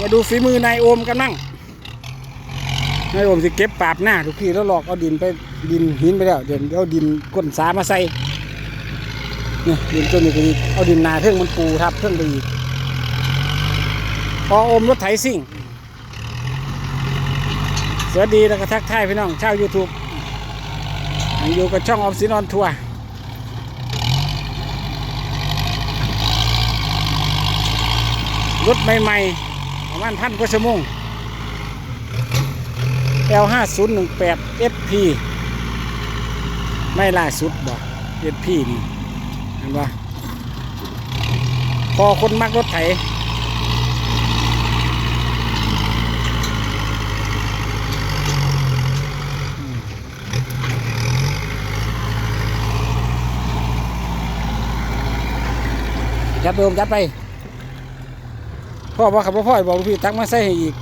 มาดูฝีมือนายโอมกันมั่งนายโอมสิเก็บปราบหน้าทุกทีแล้วหลอกเอาดินไปดินหินไปแล้วเดี๋ยวเอาดินก้นสามาใส่เนี่ยดินต้นนี้ก็อีเอาดินนาเทิงมันปูทับเทิงไปอีกพอโอมรถไถซิ่ง สวัสดีแล้วก็ทักทายพี่น้องชาวยูทูบอยู่กับช่องออมสินออนทัวร์รถใหม่ๆ ประมาณพันกว่าชั่วโมง L 5 0 1 8 FP ไม่ล่าสุดบ่ FP นี่เห็นปะพอคนมักรถไถจับไปผมจับไป พ่อบอกขับพ่อบอกลูกพี่ตักมาใส่ให้อีก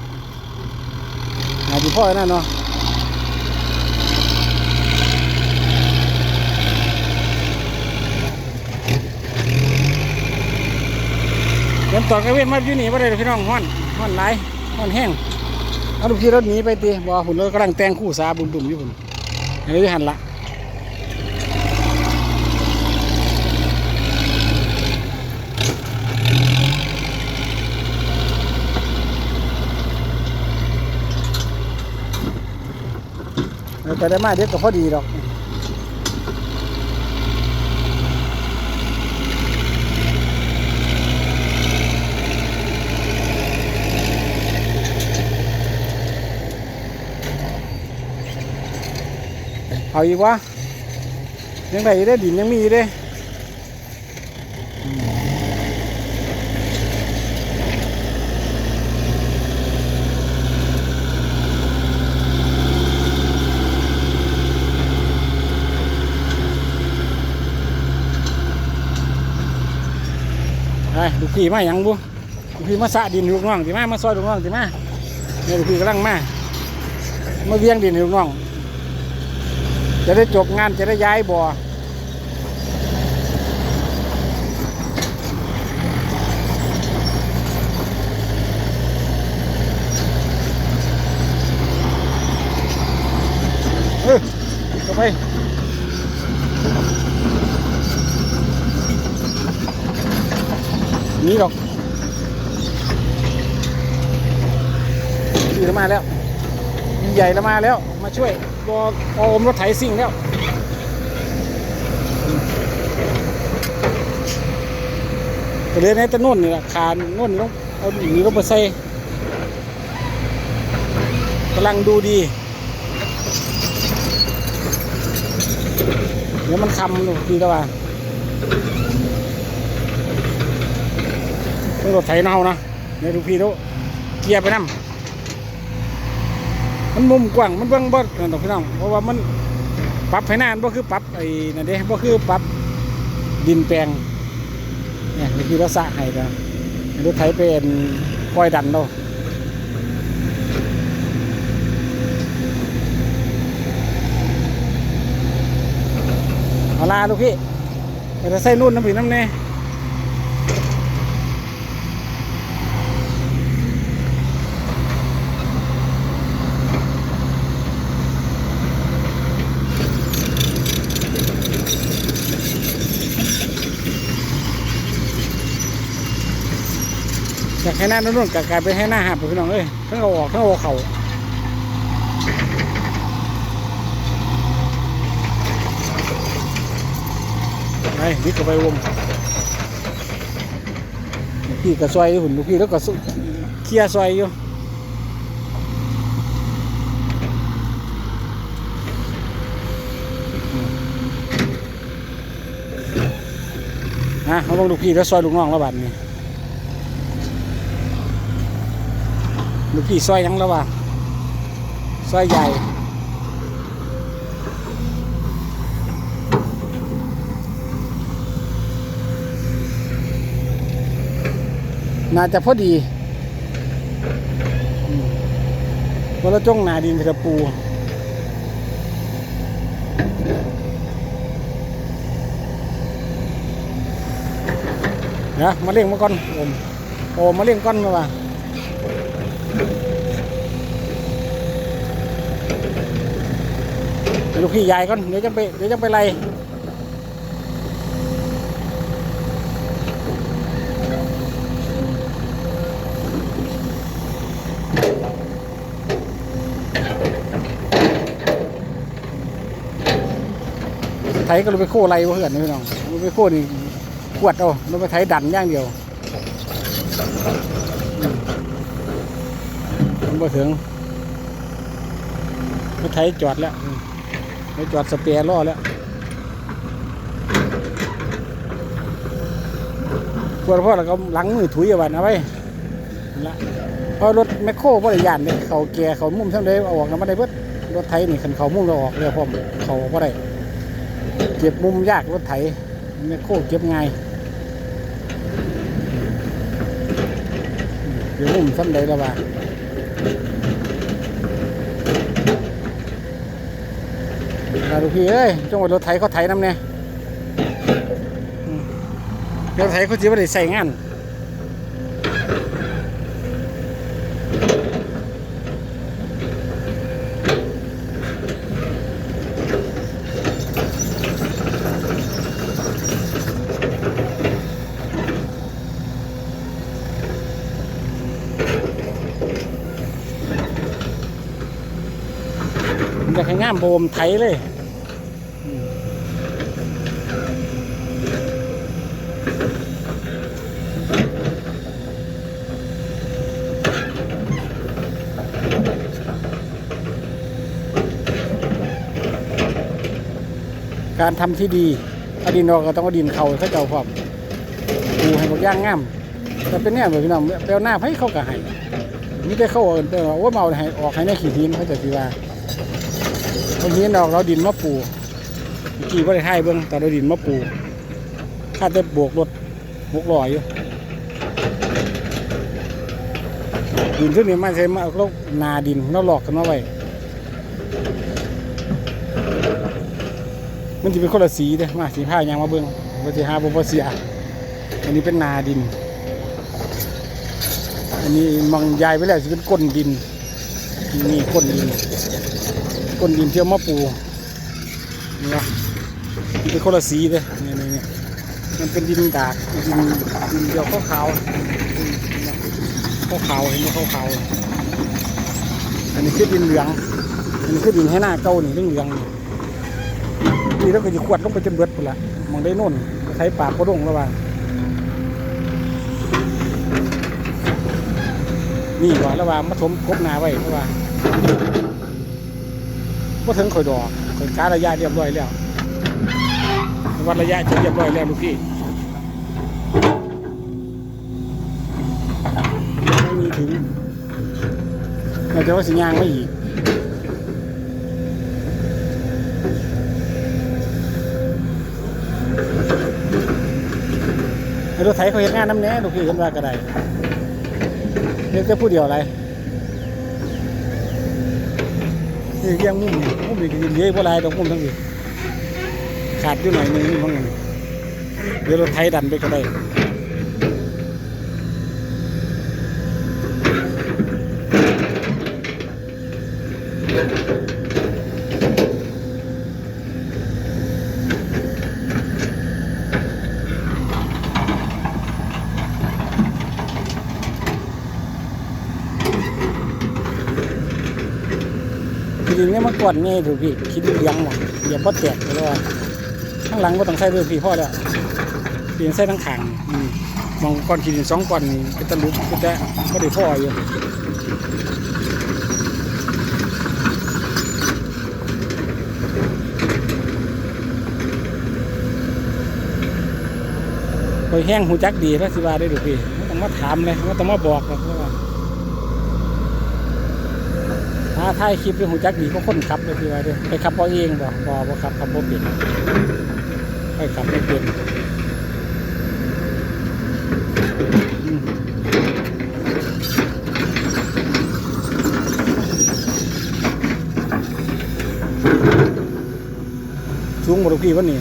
อาจจะพ่อนั่นเนาะเดินต่อกระเว้นมาอยู่นี่ว่าได้พี่น้องห้อนห้อนหลห้อนแห้งเอาลูกพี่รถหนีไปตีบอกหุ่นรถกำลังแต่งคู่สาบุ่มๆอยู่หุ่นเฮ้ยหันละ ไปได้มาเด็กก็พอดีดอกเอาอีกวะยังไงได้ดินยังมีอยู่เด้ พี่มาหยังบุพี่มาสะดินห้ลูกน้องสิมามาซอยลูกน้องสิมาเนี่ยพี่กำลังมามาเวียงดินห้ลูกน้อง จะได้จบงานจะได้ย้ายบ่อเออเข้าไป นี่หรอกดีแล้วมาแล้วใหญ่แล้วมาแล้ว มาช่วยรอรอมรถไถซิ่งแล้วก็เลยในตะนุ่นนี่แหละคานนุ่นต้องเอาหนีรถมาใส่กำลังดูดี เดี๋ยวมันคำลูกพี่ก็ว่า ต้องรถไถเน่านะเนี่ยลูกพี่ต้องเกียร์ไปนั่มันมุมกว้างมันเบิ่งบ่นั่นดอกพี่น้องเพราะว่ามันปรับให้หน้ามันบ่คือปรับไอ้นั่นเด้บ่คือปรับดินแปลงเนี่ยนี่คือราสะให้นะรถไถเป็นคอยดันเราเอาลาลูกพี่ไปจะใส่นุ่นน้ำผีน้ำเน่ จากให้หน้านุ่นๆกลายเป็นให้หน้าหับพี่น้องเอ้ยทั้งเอาออกทั้งเอาเข่าไปนี่ก็ไปวงพี่ก็ซอยหุ่นลูกพี่แล้วก็สุเคลียซอยอยู่อะเขาบอกลูกพี่แล้วซอยลูกน้องแล้วบัดนี้ ลูกพี่ซอยยังแล้ววะซอยใหญ่น่าจะพอดีอืมวันละจ้องนาดินกระปูเดี๋ยวมาเลี้ยงมาก่อนโอมโอมมาเลี้ยงก่อนมาว่า ลูกพี่ใหญ่ก่อนเดี๋ยวจะไปเดี๋ยวจะไปไล่ไถก็ลงไปโค่ไรวะเพื่อนนี่น้องลงไปโค่นี่ขวดเอาลงไปไถดันอย่างเดียว บ่ถึงไปไถจอดแล้วอืมไปจอดสเปียร์ล่อแล้วขวดพ่อแล้วก็หลังมือถุยเอาไว้นะไว้ละเพราะรถแมคโครบ่ได้ยานเนี่ยเขาแก่เขามุ่มทั้งใดเอาออกแล้วมาได้เบิดรถไถนี่คันเขามุ่มเราออกเรือพร้อมเขาบ่ได้เก็บมุมยากรถไถแมคโครเก็บง่ายเดี๋ยวมุมซ้ำใดแล้วว่า เอาลูกพี่เอ้ยจังหวัดรถไถเขาไถน้ำเนี่ยอืมรถไถเขาจีว่าได้ใส่งาน งามโบมไทยเลยการทำที่ดีอดินออกก็ต้องอดินเขาเขาเจ้าพร้อมปูให้บอกย่างงามแต่เป็นเนี่ยแบบพี่น้องแปลวหน้าให้เขาก็ให้นี่ได้เข้าเอินว่าเมาให้ออกให้ในขี้ดินเขาจะสิว่า วันนี้ดอกเราดินมะปูเมื่อกี้ว่าได้ให้เบิ้งแต่เราดินมะปูข้าได้บวกรถบวกลอยอยู่ดินทุกนี้มันใช้มาเรานาดินเราหลอกกันมาไว้มันจะเป็นคนละสีเด้มาสีผ้ายางมาเบิ้งว่าสีห้าบ่เสียอันนี้เป็นนาดิน อันนี้มองยายไปแล้วจะเป็นก้นดิน นี่ก้นดิน ก้นดินเที่ยวมะปูนี่วะเป็นคนละสีเลยนี่นี่นี่มันเป็นดินดากดินดินเดียวขาวขาวขาวขาวๆเห็นไหมขาวขาวๆอันนี้คือดินเหลืองอันนี้คือดินให้หน้าเก่านี่เรื่องเหลืองนี่แล้วก็จะขวดลงไปจนเบิดไปละมองได้โน่นใช้ปากกระดงแล้วว่านี่ว่าแล้วว่ามาถมกบนาไว้แล้วว่า ก็ถึงข่อยดอกข่อยการระยะเรียบร้อยแล้ววัดระยะจะเรียบร้อยแล้วลูกพี่ไม่มีถึงเราจะว่าสิยางไม่อีกให้รถไถเขาเห็นงานน้ำแน่ลูกพี่กันว่าก็ได้เรียกจะพูดเดียวอะไร นี่เลี้ยงมุมนี่มุมนี่ก็เลี้ยงบ่หลายดอกมุมทั้งนี้ขาดอยู่หน่อยนึงนี่บางอย่างเดี๋ยวรถไถดันไปก็ได้ ทีนี้เนี่ยมันก่อนง่ายถูกพี่คิดเลี้ยงหมดเดี๋ยวบ่แตกเลยว่าข้างหลังก็ต้องใส่ด้วยพี่พ่อแล้วเปลี่ยนใส่ทั้งขางมองก้อนขีดินสองก้อนเป็นตะลุกเป็แต่ก็ได้พ่ออยู่คอยแห้งหูจักดีแล้วสิว่าได้ดูพี่ไม่ต้องมาถามเลยไม่ต้องมาบอกหรอกเพราะว่า ถ้าถ่ายคลิปเป็นหูจักดีก็คนขับเลยทีว่าเด้อไปขับเอาเองบ่บ่บ่ขับขับบ่เป็นไปขับไม่เป็นอืมสูงบ่ลูกี่วันนี้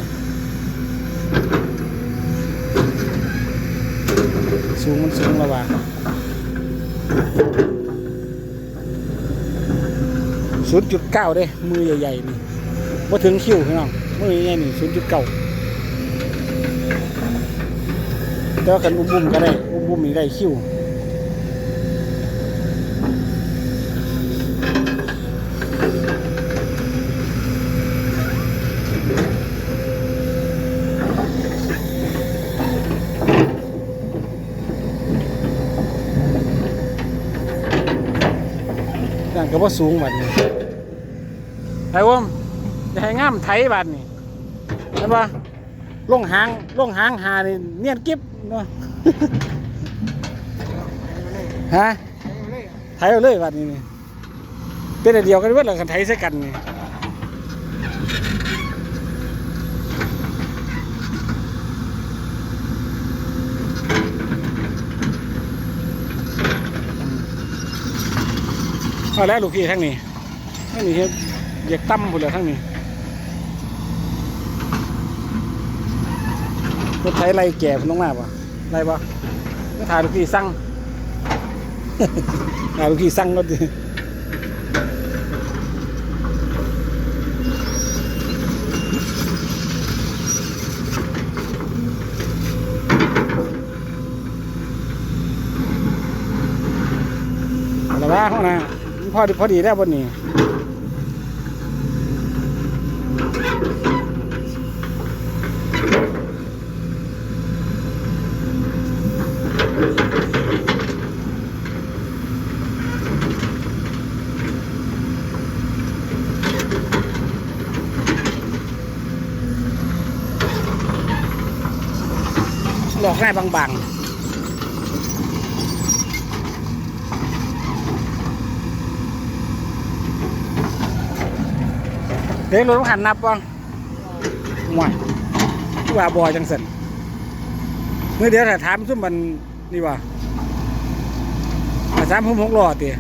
สูงมันสูงแล้วว่า ศูนย์จุดเก้าเด้มือใหญ่ๆนี่บ่ถึงคิวพี่น้องมือใหญ่นี่ศูนย์จุดเก้าแต่ว่ากันอุ้มบุ้มก็ได้อุ้มบุ้มนี่ได้คิวนั่นก็บ่สูงบัดนี้ ไอ้วมจะให้งามไทยบัดนี้เห็นปะลงหางลงหางหานี่เนียนกิ๊บเนาะฮะไทยเอาเลยบัดนี้นี่เป็นอันเดียวกันเบิดแล้วกันไทยใส่กันนี่เอาแล้วลูกพี่ทั้งนี้ทั้งนี้เฮ็ ดอยากตั้มหมดเลยทั้งนี้รถไถไล่แก่ผมลงมาป่ะไล่ป่ะก็ถ่ายลูกพี่สั่งถ่ายลูกพี่สั่งรถดิแต่ว่าห้องนะพอดีพอดีได้บนนี้ หลอกง่าบางๆเด็กรถต้องหันนับบ้างหวยว่าบอยจังสันเมื่อเดี๋ยวถ้าถามซุ่มมัน นี่ว่าสาถามผมหกหลอดเตี๋ย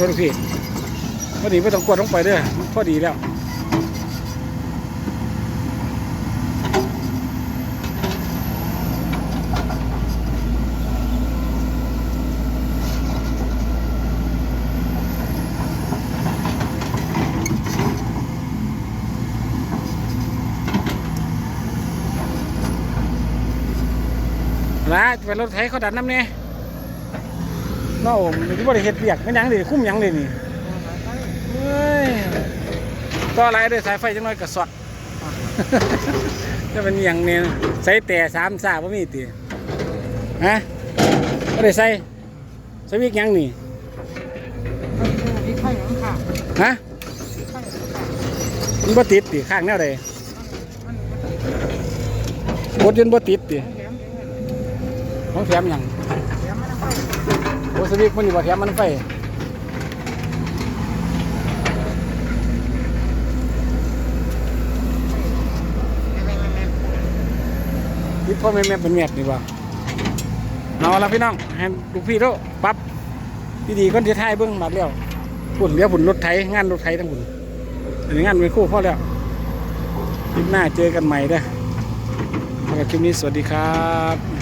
ไปลูกพี่พอดีไม่ต้องกวดลงไปเด้อพอดีแล้วละเป็นรถไถเขาดันน้ำเนี่ย เน้าผมที่บริเฮ็ดเบียกไม่นหยังเลยคุ้มหยังเลยนี่เฮ้ยต่ออะไรด้วยสายไฟจังน้อยกระสอดจะเป็นหยังเนี่ยใส่แต่สามสาบ่มีตีฮะก็ได้ใส่ใส่วิกหยังนี่พี่ไข่หลังค่ะฮะพี่ไข่หลังค่ะมันบ่ติดติข้างแนวใดบดจนบ่ติดติแถมเองของแถมหยัง แถมไม่ต้องไป โอ้สวิกมันนี่บ่แถมมันไฟคิดพ่อแม่แม่เป็นแม่ดีกว่าเอาละพี่น้องให้ลูกพี่โตปรับพี่ดีคนที่ท้ายเบิ้งมาแล้วฝุ่นเลี้ยวฝุ่นรถไถงานรถไถทั้งฝุ่นอันนี้งานเป็นคู่พ่อแล้วคลิปหน้าเจอกันใหม่เด้อสำหรับคลิปนี้สวัสดีครับ